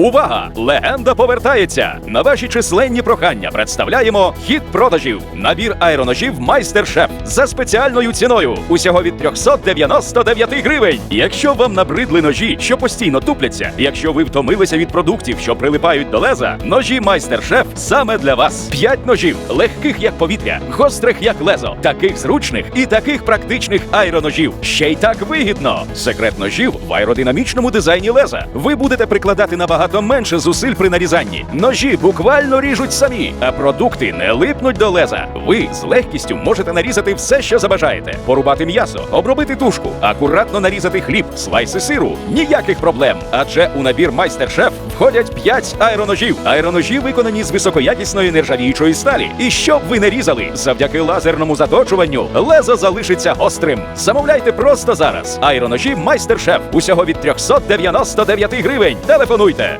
Увага! Легенда повертається! На ваші численні прохання представляємо хід продажів. Набір аероножів Майстер-Шеф за спеціальною ціною. Усього від 399 гривень. Якщо вам набридли ножі, що постійно тупляться, якщо ви втомилися від продуктів, що прилипають до леза, ножі Майстер-Шеф саме для вас. П'ять ножів, легких як повітря, гострих як лезо, таких зручних і таких практичних аероножів. Ще й так вигідно. Секрет ножів в аеродинамічному дизайні леза. Ви будете прикладати набагато менше зусиль при нарізанні. Ножі буквально ріжуть самі, а продукти не липнуть до леза. Ви з легкістю можете нарізати все, що забажаєте: порубати м'ясо, обробити тушку, акуратно нарізати хліб, слайси сиру. Ніяких проблем. Адже у набір майстер-шеф входять 5 аероножів. Аероножі виконані з високоякісної нержавіючої сталі. І щоб ви не різали, завдяки лазерному заточуванню лезо залишиться гострим. Замовляйте просто зараз. Аероножі майстер-шеф усього від 399 гривень. Телефонуйте